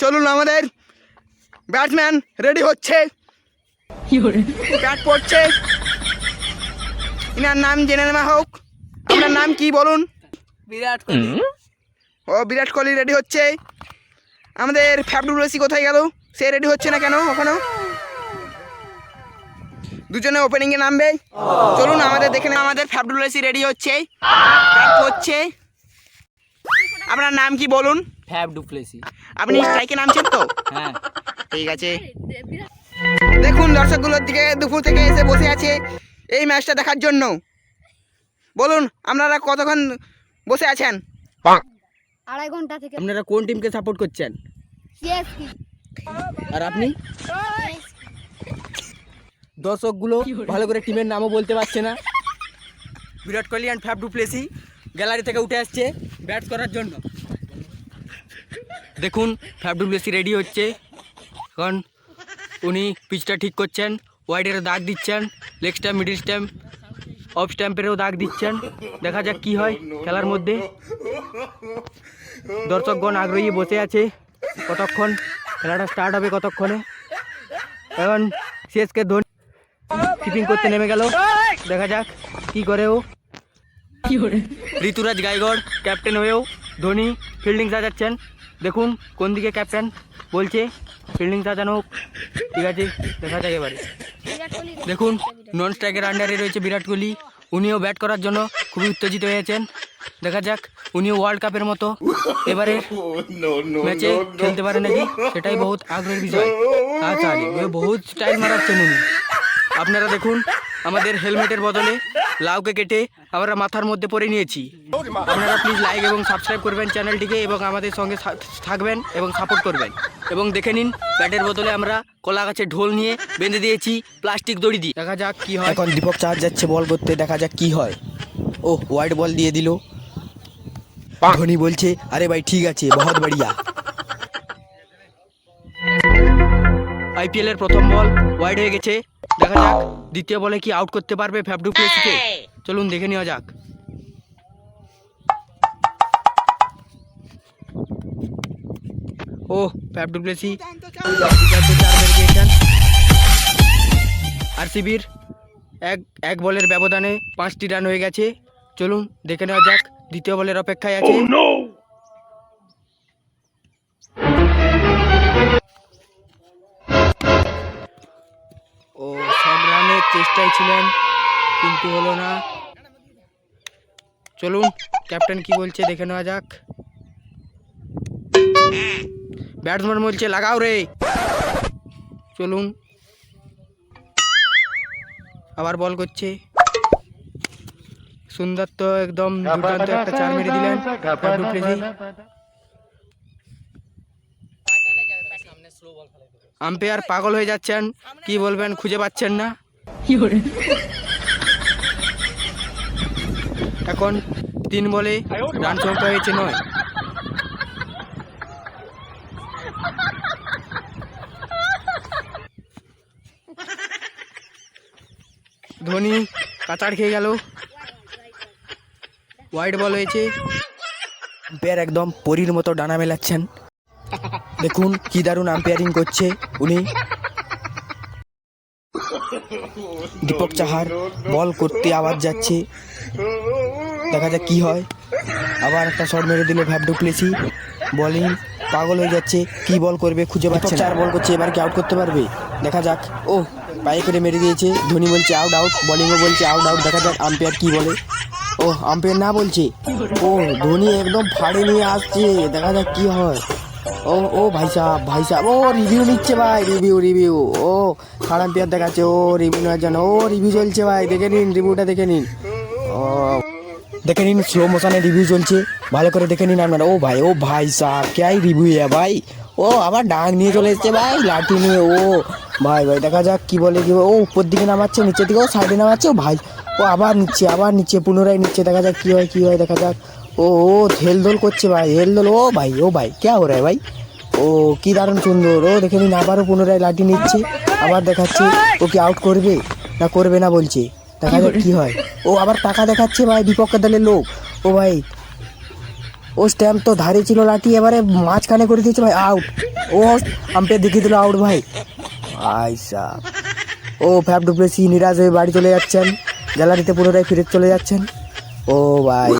চলুন আমাদের batsman ready হচ্ছে। ব্যাট পড়ছে। ইনার নাম জেনে নেওয়া হোক। আপনার নাম কি বলুন? বিরাট কোহলি। ও বিরাট কোহলি রেডি হচ্ছে। আমাদের ফ্যাবডুলসি কোথায় গেল? সে রেডি হচ্ছে না কেন ওখানেও দুজনে ওপেনিংয়ে নামবে। চলুন আমাদের দেখে আমাদের ফ্যাবডুলসি রেডি হচ্ছে। ব্যাট হচ্ছে আপনার নাম কি বলুন? Faf du Plessis. আপনি স্ট্রাইকে নামছেন তো? হ্যাঁ। ঠিক আছে। দেখুন দর্শকগুলোর দিকে দুপুর থেকে এসে বসে আছে এই ম্যাচটা দেখার জন্য। বলুন আপনারা কতক্ষণ বসে আছেন? আড়াই ঘণ্টা থেকে। আপনারা কোন টিমকে সাপোর্ট করছেন? আর আপনি? দর্শকগুলো ভালো করে টিমের নামও বলতে পারছে না। Virat Kohli and Faf du Plessis gallery থেকে উঠে আসছে ব্যাট করার জন্য। দেখুন ফ্যাব ডুপ্লেসি রেডি হচ্ছে। কারণ উনি পিচটা ঠিক করছেন ওয়াইডেরও দাগ দিচ্ছেন leg stump middle stump off স্ট্যাম্পেরও দাগ দিচ্ছেন। দেখা যাক কি হয় খেলার মধ্যে। দর্শকগণ আগ্রহী বসে আছে কতক্ষণ খেলাটা স্টার্ট হবে কতক্ষণে। এখন সিএসকে ধোনি কিপিং করতে নেমে গেল। দেখা যাক কি করে ও ঋতুরাজ গাইগড় ক্যাপ্টেন হয়েও ধোনি ফিল্ডিং সাজাচ্ছেন। দেখুন কোন দিকে ক্যাপ্টেন বলছে ফিল্ডিং সাজানো হোক। ঠিক আছে দেখা যাক এবারে। দেখুন নন স্ট্রাইকের আন্ডারে রয়েছে বিরাট কোহলি। উনিও ব্যাট করার জন্য খুবই উত্তেজিত হয়েছেন। দেখা যাক উনিও ওয়ার্ল্ড কাপের মতো। এবারে ম্যাচে খেলতে পারে নাকি? সেটাই বহুত আগ্রহের বিষয়। আচ্ছা বহুত স্টাইল মারাচ্ছেন উনি। আপনারা দেখুন আমাদের হেলমেটের বদলে লাউকে কেটে আমরা মাথার মধ্যে পরে নিয়েছি। আপনারা প্লিজ লাইক এবং সাবস্ক্রাইব করবেন চ্যানেলটিকে এবং আমাদের সঙ্গে থাকবেন এবং সাপোর্ট করবেন। এবং দেখে নিন ব্যাটের বদলে আমরা কলা গাছের ঢোল নিয়ে বেঁধে দিয়েছি প্লাস্টিক দড়ি দিয়ে। দেখা যাক কি হয়। এখন দীপক চার্জ যাচ্ছে বল করতে দেখা যাক কি হয়। ও হোয়াইট বল দিয়ে দিল। ধোনি বলছে আরে ভাই ঠিক আছে বহুত বড়িয়া। আইপিএল এর প্রথম বল ওয়াইড হয়ে গেছে। দেখা যাক দ্বিতীয় বলে কি আউট করতে পারবে ফ্যাবডু প্লেসিকে চলুন দেখে নেওয়া যাক। ও ফ্যাবডু প্লেসি আরসিবির এক এক বলের ব্যবধানে পাঁচটি রান হয়ে গেছে। চলুন দেখে নেওয়া যাক দ্বিতীয় বলের অপেক্ষায় আছে। চেষ্টায় ছিলেন কিন্তু হলো না। চলুন, ক্যাপ্টেন কি বলছে দেখে নেওয়া যাক। ব্যাটসম্যান বলছে, লাগাও রে। চলুন। আবার বল করছে। সুন্দর তো একদম দুর্দান্ত একটা চার মেরে দিলেন। আম্পায়ার পাগল হয়ে যাচ্ছেন। কি বলবেন, খুঁজে পাচ্ছেন না। এখন তিন বলে রান সংখ্যা হয়েছে নয়। ধোনি কাতার খেয়ে গেল। হোয়াইট বল হয়েছে। আম্পায়ার একদম পরীর মতো ডানা মেলাচ্ছেন। দেখুন কি দারুণ আম্পায়ারিং করছে উনি। দীপক চাহার বল করতে আওয়াজ যাচ্ছে। দেখা যাক কি হয়। আবার একটা শট মেরে দিল ভ্যাবডু ঢুকলেছি। বলিং পাগল হয়ে যাচ্ছে। কি বল করবে খুঁজে পাচ্ছে চার বল করছে এবার কি আউট করতে পারবে? দেখা যাক। ও পায়ে করে মেরে দিয়েছে। ধোনি বলছে আউট আউট বলিংও বলছে আউট আউট দেখা যাক আম্পায়ার কি বলে। ও আম্পায়ার না বলছে? ও ধোনি একদম ফাড়ে নিয়ে আসছে। দেখা যাক কি হয়। ও ও ভাই সাহেব ভাই সাহেব, ও রিভিউ নিচ্ছে ভাই রিভিউ রিভিউ ও থার্ড আম্পায়ার দেখাচ্ছে, ও রিভিউ নেওয়ার জন্য, ও রিভিউ চলছে ভাই, দেখে নিন রিভিউটা দেখে নিন। ও, দেখে নিন স্লো মোশনে রিভিউ চলছে, ভালো করে দেখে নিন আপনারা। ও ভাই ও ভাই সাহেব ক্যাই রিভিউ হ্যাঁ ভাই? ও আবার ডাক নিয়ে চলে এসছে ভাই, লাঠি নিয়ে, ও। ভাই ভাই, দেখা যাক কি বলে, কি। ও উপর দিকে নামাচ্ছে, নিচের দিকে, ও সাইডে নামাচ্ছে, ও ভাই, ও আবার নিচ্ছে আবার নিচ্ছে, পুনরায় নিচ্ছে, দেখা যাক কী হয়, কি হয়, দেখা যাক। ও ও হেলদোল করছে ভাই হেলদোল ও ভাই ও ভাই, কে হো রে ভাই? ও, কি দারুণ সুন্দর। ও, দেখে নিন, আবারও পুনরায় লাঠি নিচ্ছে। আবার দেখাচ্ছে, ও কি আউট করবে না করবে না বলছে। দেখা যাক কি হয়। ও আবার টাকা দেখাচ্ছে ভাই, বিপক্ষ দলের লোক। ও ভাই, ও স্ট্যাম্প তো ধারে ছিল লাঠি, এবারে মাঝখানে করে দিয়েছে ভাই আউট ও, আম্পায়ার দেখিয়ে দিল আউট ভাই। আইসা ও ফ্যাপ ডুপ্লেসি নিরাজ হয়ে বাড়ি চলে যাচ্ছেন। গ্যালারিতে পুনরায় ফিরে চলে যাচ্ছেন। ও ভাই।